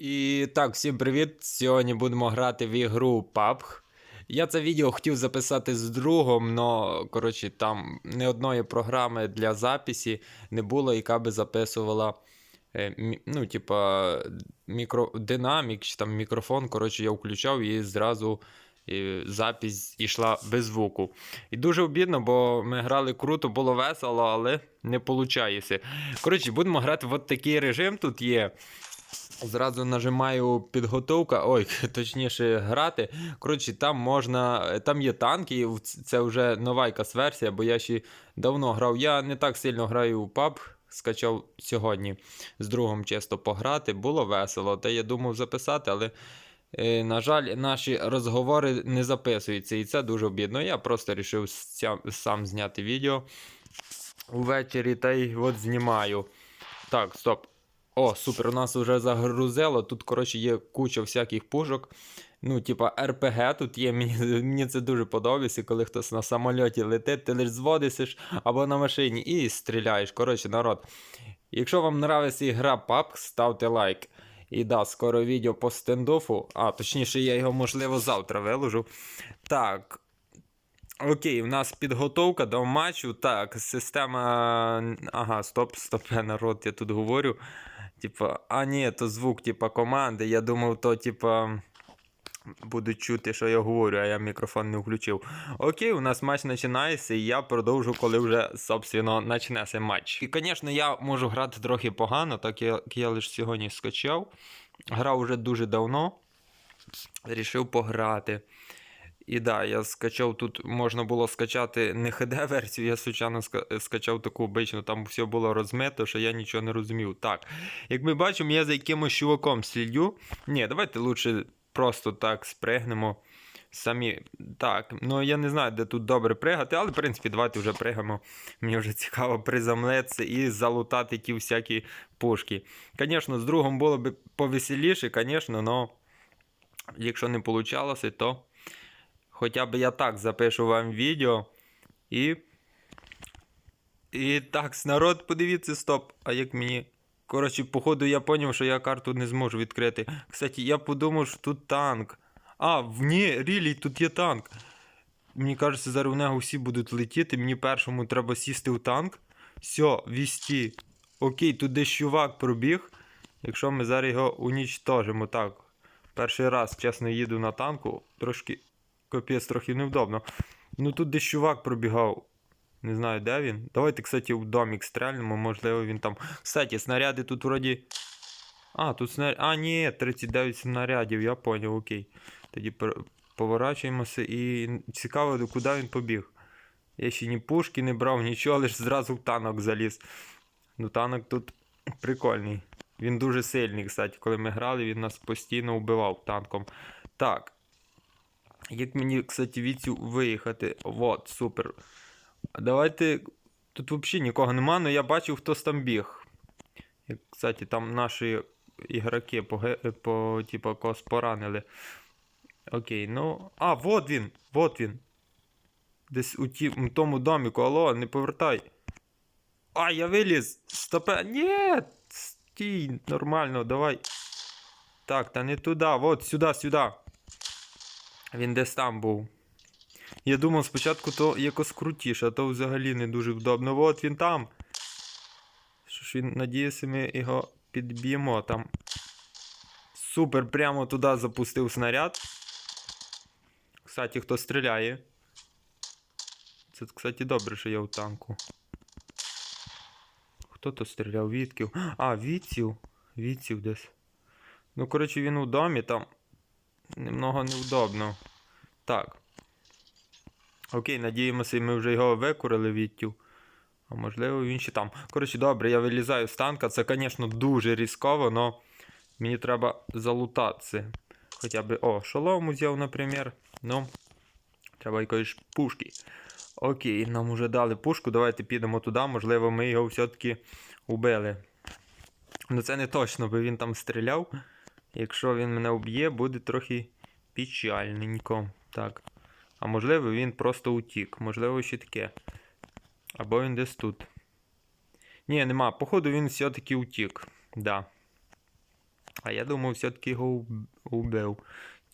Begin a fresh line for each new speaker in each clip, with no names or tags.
І так, всім привіт! Сьогодні будемо грати в ігру PUBG. Я це відео хотів записати з другом, але коротше, там ні одної програми для записі не було, яка би записувала е, ну, типа, мікро... динамік чи там мікрофон. Коротше, я включав і зразу е, запись йшла без звуку. І дуже обідно, бо ми грали круто, було весело, але не виходить. Коротше, будемо грати в от такий режим тут є. Зразу нажимаю підготовка, ой, точніше грати. Коротше, там можна. Там є танки, це вже нова якась версія, бо я ще давно грав. Я не так сильно граю у PUBG, скачав сьогодні з другом чисто пограти. Було весело. Та я думав записати, але, е, на жаль, наші розговори не записуються. І це дуже обідно. Я просто вирішив сам зняти відео увечері та й от знімаю. Так, стоп. О, супер, у нас вже загрузило. Тут, коротше, є куча всяких пушок. Ну, типа РПГ тут є. Мені, мені це дуже подобається, коли хтось на самольоті летить, ти лиш зводишся або на машині і стріляєш. Коротше, народ. Якщо вам нравиться ігра PUBG, ставте лайк. І да, скоро відео по стендофу. А, точніше, я його, можливо, завтра виложу. Так. Окей, у нас підготовка до матчу. Так, система. Ага, стоп, стоп, народ, я тут говорю. Типа, а ні, то звук, типа, команди. Я думав, то, типа. Будуть чути, що я говорю, а я мікрофон не включив. Окей, у нас матч починається, і я продовжу, коли вже, собственно, почнеться матч. І, звісно, я можу грати трохи погано, так як я лише сьогодні скачав. Грав уже дуже давно. Рішив пограти. І да, я скачав тут, можна було скачати не HD-версію, я звичайно скачав таку обичну, там все було розмито, що я нічого не розумів. Так, як ми бачимо, я за якимось чуваком слідю. Ні, давайте лучше просто так спригнемо. Самі. Так, ну я не знаю, де тут добре пригати, але в принципі давайте вже пригаємо. Мені вже цікаво приземлитися і залутати ті всякі пушки. Звісно, з другом було б повеселіше, звісно, але якщо не вийшло, то хоча б я так запишу вам відео. І. І так, народ, подивіться, стоп. А як мені. Коротше, походу, я зрозумів, що я карту не зможу відкрити. Кстати, я подумав, що тут танк. А, ні, рілі, тут є танк. Мені кажеться, зараз в нього всі будуть летіти. Мені першому треба сісти в танк. Все, вісті. Окей, тут десь чувак пробіг. Якщо ми зараз його унічтожимо, так. Перший раз, чесно, їду на танку. Трошки. Капець, трохи невдобно. Ну тут десь чувак пробігав. Не знаю, де він. Давайте, кстати, в домік стрельнемо, можливо, він там. Кстати, снаряди тут вроді. А, тут снаряд. А, ні, 39 снарядів, я поняв, окей. Тоді поворачуємося і цікаво, куди він побіг. Я ще ні пушки не брав, нічого, лише зразу в танок заліз. Ну, танок тут прикольний. Він дуже сильний, кстати. Коли ми грали, він нас постійно вбивав танком. Так. Як мені, кстати, віцю виїхати? Вот, супер. Давайте. Тут взагалі нікого нема, але я бачив, хтось там біг. Як, Кстати, там наші ігроки по, по типа, когось поранили. Окей, ну. А, вот він! Вот він. Десь у, ті, тому доміку, алло, не повертай. А, я виліз! Стопе. Ні! Стій, нормально, давай. Так, та не туди, от, сюди, сюди. Він десь там був. Я думав спочатку то якось крутіше, а то взагалі не дуже вдобно. От він там. Що ж він, надіюся, ми його підб'ємо там. Супер, прямо туди запустив снаряд. Кстати, хто стріляє. Це, кстати, добре, що я в танку. Хто то стріляв? Вітків. А, Вітців. Вітців десь. Ну, коротше, він у домі там. Немного невдобно. Так. Окей, надіємося, ми вже його викурили відтів. А можливо, він ще там. Коротше, добре, я вилізаю з танка. Це, звісно, дуже різково, але мені треба залутатися. Хоча б. О, шолом узяв, наприклад. Ну, треба якоїсь пушки. Окей, нам уже дали пушку. Давайте підемо туди. Можливо, ми його все-таки убили. Ну, це не точно, бо він там стріляв. Якщо він мене вб'є, буде трохи печальненько. Так. А можливо, він просто утік. Можливо, ще таке. Або він десь тут. Ні, нема. Походу, він все-таки утік. Да. А я думав, все-таки його уб- убив.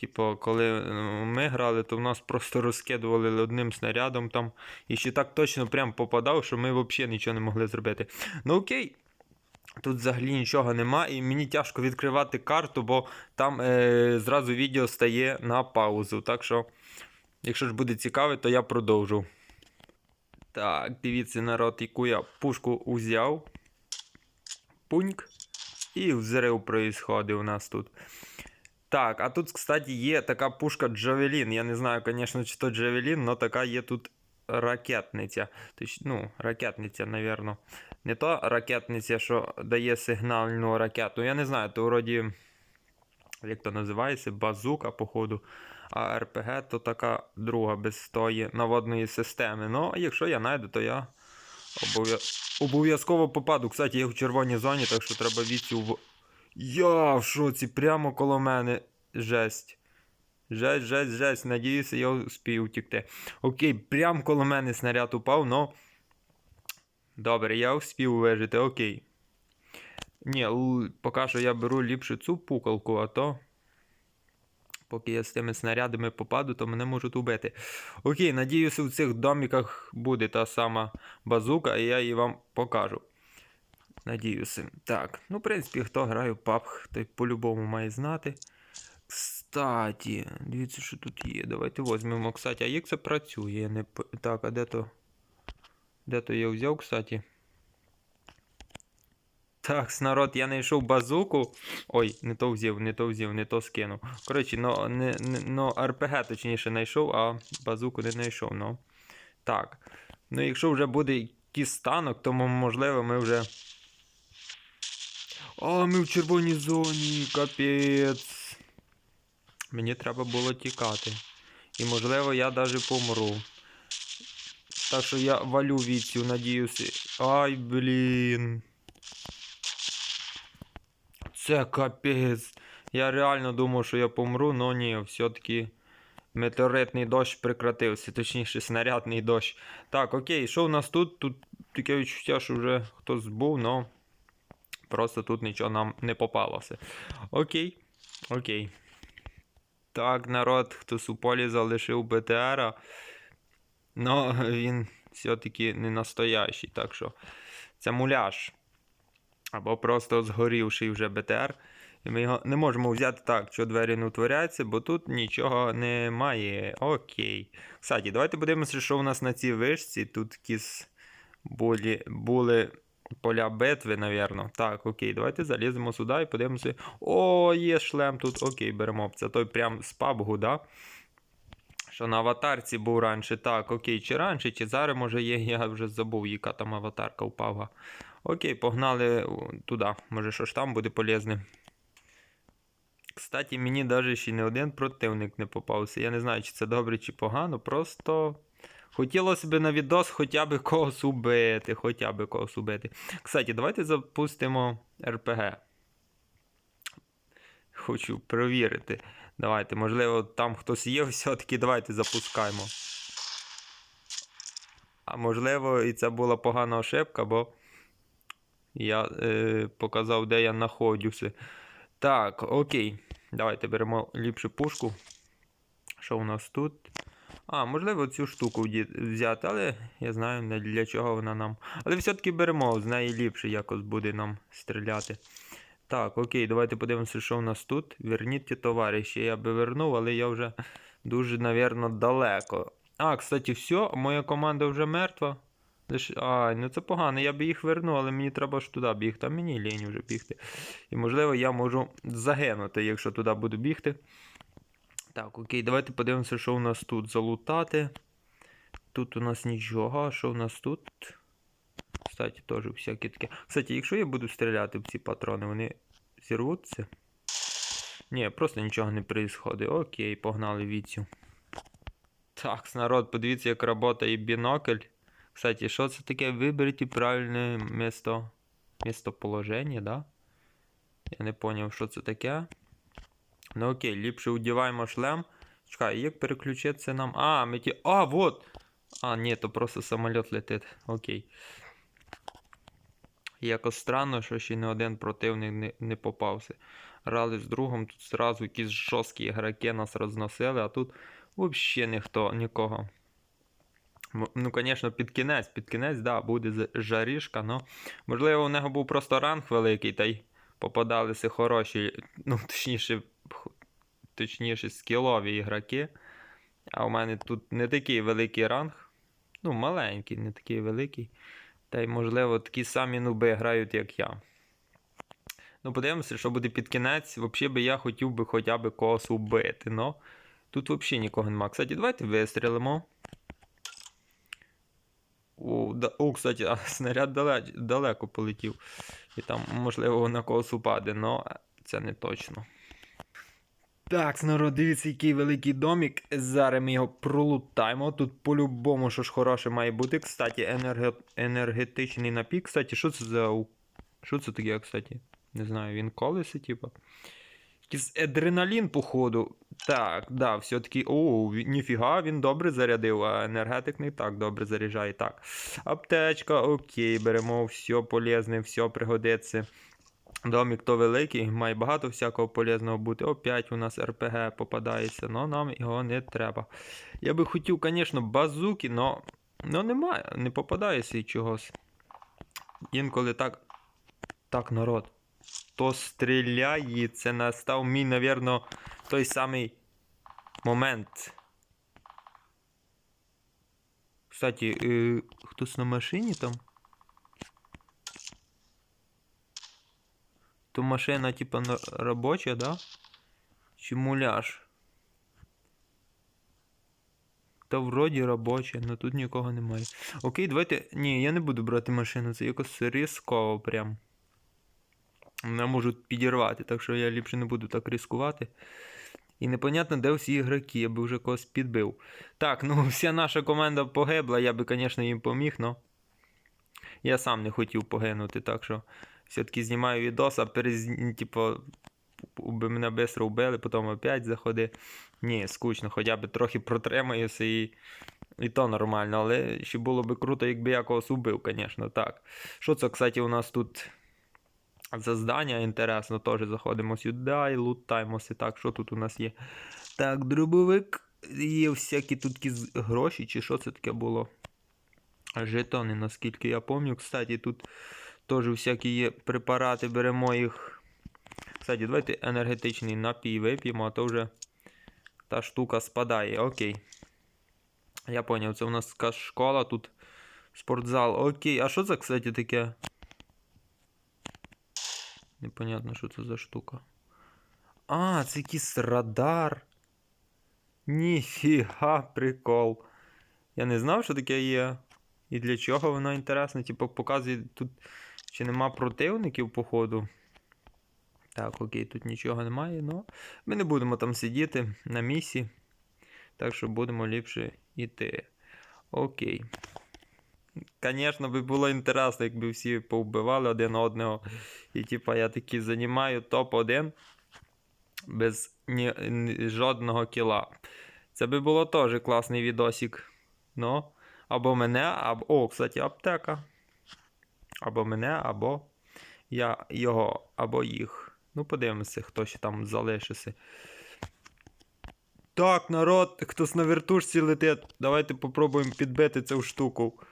Типу, коли е, ми грали, то в нас просто розкидували одним снарядом там. І ще так точно прям попадав, що ми взагалі нічого не могли зробити. Ну окей. Тут взагалі нічого нема, і мені тяжко відкривати карту, бо там е, зразу відео стає на паузу. Так що, якщо ж буде цікаво, то я продовжу. Так, дивіться, народ, яку я пушку узяв. Пуньк. І взрив происходить у нас тут. Так, а тут, кстати, є така пушка Джавелін. Я не знаю, звісно, чи то Джавелін, але така є тут ракетниця. Точ, ну, ракетниця, напевно. Не то ракетниця, що дає сигнальну ракету. Я не знаю, то вроді, як то називається, базука, походу. А РПГ то така друга без тої наводної системи. Ну, якщо я знайду, то я обов'язково попаду. Кстати, я в червоній зоні, так що треба відцю в. Я в шоці, прямо коло мене. Жесть. Жесть, жесть, жесть. Надіюся, я успію втікти. Окей, прямо коло мене снаряд упав, но. Добре, я успів вижити, окей. Ні, поки що я беру ліпше цю пукалку, а то. Поки я з тими снарядами попаду, то мене можуть убити. Окей, надіюся, в цих доміках буде та сама базука, і я її вам покажу. Надіюся. Так, ну, в принципі, хто грає в PUBG, той по-любому має знати. Кстаті, дивіться, що тут є. Давайте візьмемо. Кстати, а як це працює? Не... Так, а де то? Де то я взяв, кстати? Так, народ, я знайшов базуку. Ой, не то взяв, не то взяв, не то скинув. Коротше, ну, не, не, ну РПГ точніше знайшов, а базуку не знайшов. Ну. Так. Ну, якщо вже буде якийсь станок, то можливо ми вже. А, ми в червоній зоні, капець. Мені треба було тікати. І можливо я навіть помру. Так що я валю віцю, надіюся. Ай, блін. Це капець. Я реально думав, що я помру, но ні, все-таки метеоритний дощ прекратився, точніше, снарядний дощ. Так, окей, що у нас тут? Тут таке відчуття, що вже хтось був, но просто тут нічого нам не попалося. Окей, окей. Так, народ, хтось у полі залишив БТРа. Но він все-таки не настоящий, так що це муляж. Або просто згорівший вже БТР. І ми його не можемо взяти так, що двері не утворяються, бо тут нічого немає. Окей. Кстати, давайте подивимося, що у нас на цій вишці. Тут якісь були, були поля битви, напевно. Так, окей, давайте заліземо сюди і подивимося. О, є шлем тут. Окей, беремо. Це той прям з пабгу, да? Що на аватарці був раніше. Так, окей, чи раніше, чи зараз може є, я вже забув, яка там аватарка у. Окей, погнали туди. Може, що ж там буде полезним. Кстати, мені навіть ще не один противник не попався. Я не знаю, чи це добре, чи погано. Просто хотілося б на відос хоча б когось убити. Хоча б когось убити. Кстати, давайте запустимо РПГ. Хочу перевірити. Давайте, можливо, там хтось є, все-таки давайте запускаємо. А можливо, і це була погана ошибка, бо я е, показав, де я знаходжуся. Так, окей. Давайте беремо ліпшу пушку. Що у нас тут? А, можливо, цю штуку взяти, але я знаю, для чого вона нам. Але все-таки беремо, з неї ліпше якось буде нам стріляти. Так, окей, давайте подивимося, що у нас тут. Верніть товариші. Я би вернув, але я вже дуже, навірно, далеко. А, кстати, все, моя команда вже мертва. Ай, ну це погано, я би їх вернув, але мені треба ж туди бігти, а мені лінь вже бігти. І можливо я можу загинути, якщо туди буду бігти. Так, окей, давайте подивимося, що у нас тут залутати. Тут у нас нічого, що у нас тут? Кстати, теж всякі таке. Кстати, якщо я буду стріляти в ці патрони, вони зірвуться? Ні, просто нічого не відбувається. Окей, погнали віцю. Так, народ, подивіться, як працює бінокль. Кстати, що це таке? Виберіть правильне місто. Містоположення, да? Я не зрозумів, що це таке. Ну окей, ліпше одіваємо шлем. Чекай, як переключитися нам. А, ми ті. А, вот! А, ні, то просто самоліт летить. Окей. Якось странно, що ще не один противник не, не попався. грали з другом, тут зразу якісь жорсткі ігроки нас розносили, а тут взагалі ніхто, нікого. Ну, звісно, під кінець, під кінець, да, буде жарішка, но можливо, у нього був просто ранг великий, та й попадалися хороші, ну, точніше, точніше, скілові ігроки. А у мене тут не такий великий ранг. Ну, маленький, не такий великий. Та й, можливо, такі самі нуби грають, як я. Ну, подивимося, що буде під кінець. Взагалі би я хотів би хоча б когось убити. Но тут взагалі нікого нема. Кстати, давайте вистрілимо. О, да, о, кстати, а снаряд далеко, далеко полетів. І там, можливо, на когось упаде, але це не точно. Так, народ, дивіться, який великий домик. Зараз ми його пролутаємо. Тут по-любому що ж хороше має бути. Кстати, енерге... енергетичний напій. Кстати, що це за. Що це таке, кстати? Не знаю, він колесо, типа. Якийсь адреналін, походу. Так, да, все-таки. О, ніфіга, він добре зарядив, а енергетик не так добре заряджає. Так. Аптечка, окей, беремо все полезне, все пригодиться. Домик то великий, має багато всякого полезного бути. Опять у нас РПГ попадається, але нам його не треба. Я би хотів, звісно, базуки, но, но немає, не попадається і чогось. Інколи так. Так, народ. То стріляє, це настав мій, навірно, той самий момент. Кстати, е, хтось на машині там? То машина, типа, робоча, да? Чи муляж? Та вроді робоча, але тут нікого немає. Окей, давайте. Ні, я не буду брати машину, це якось ризиково прям. Мене можуть підірвати, так що я ліпше не буду так ризикувати. І непонятно, де всі ігроки, я би вже когось підбив. Так, ну вся наша команда погибла, я би, звісно, їм поміг, але я сам не хотів погинути, так що все-таки знімаю відос, а перез... типу, би мене швидко вбили, потім опять заходи. Ні, скучно, хоча б трохи протримаюся і, і то нормально, але ще було би круто, якби я когось убив, звісно, так. Що це, кстати, у нас тут за здання, інтересно, теж заходимо сюди і лутаємося. Так, що тут у нас є? Так, дробовик. Є всякі тут гроші, чи що це таке було? Жетони, наскільки я пам'ятаю. Кстати, тут теж всякі є препарати, беремо їх. Кстати, давайте енергетичний напій вип'ємо, а то вже та штука спадає. Окей. Я поняв, це у нас така школа тут. Спортзал. Окей. А що це, кстати, таке? Непонятно, що це за штука. А, це якийсь радар. Ніфіга, прикол. Я не знав, що таке є. І для чого воно інтересне. Типу, показує тут, чи нема противників, походу. Так, окей, тут нічого немає, але ми не будемо там сидіти на місці. Так що будемо ліпше йти. Окей. Звісно, би було інтересно, якби всі повбивали один одного. І типа я такий займаю топ-1 без ні, ні- жодного кіла. Це би було теж класний відосик. Ну, або мене, або. О, кстати, аптека. Або мене, або я його, або їх. Ну, подивимося, хто ще там залишився. Так, народ, хтось на вертушці летить. Давайте попробуємо підбити цю штуку.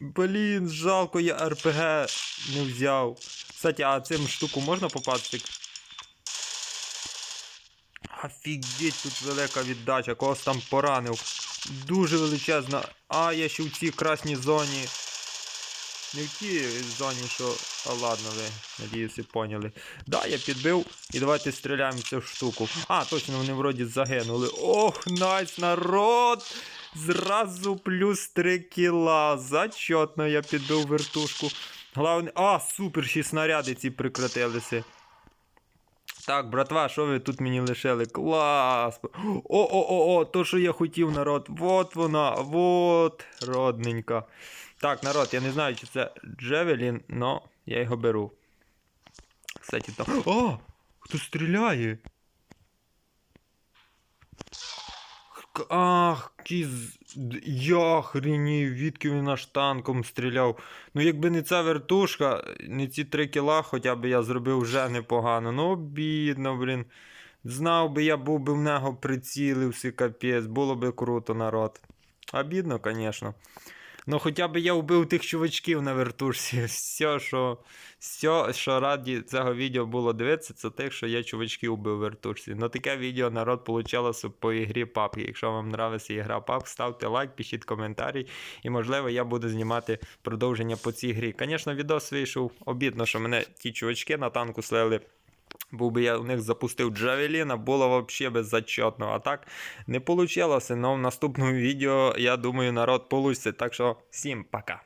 Блін, жалко, я РПГ не взяв. Кстати, а цим штуку можна попасти? Офігеть, тут велика віддача, когось там поранив. Дуже величезна. А, я ще в цій красній зоні. Не в тій зоні, що. А ладно, ви, надіюся, поняли. Да, я підбив. І давайте стріляємо в цю штуку. А, точно, вони вроді загинули. Ох, найс, народ! Зразу плюс 3 кіла. Зачетно я підбив вертушку. Главне. А, супер, ще снаряди ці прикратилися. Так, братва, що ви тут мені лишили? Клас! О-о-о, то, що я хотів, народ. Вот вона, вот, родненька. Так, народ, я не знаю, чи це Джевелін, но я його беру. Кстати, там. О! Хто стріляє? Ах, кіз. Я хренів, відки він аж танком стріляв. Ну, якби не ця вертушка, не ці три кіла, хоча б я зробив вже непогано. Ну, обідно, блін. Знав би, я був би в нього прицілився, капець, було би круто, народ. Обідно, звісно. Ну, хоча б я вбив тих чувачків на вертушці. Все, що, все, що раді цього відео було дивитися, це те, що я чувачків вбив в вертушці. Ну, таке відео народ получалося по ігрі PUBG. Якщо вам нравиться ігра PUBG, ставте лайк, пишіть коментарі, і можливо я буду знімати продовження по цій грі. Звісно, відос вийшов обідно, що мене ті чувачки на танку слили. Був би я у них запустив Джавеліна, було взагалі беззачетно. А так не вийшло. але в наступному відео, я думаю, народ получиться. Так що всім пока.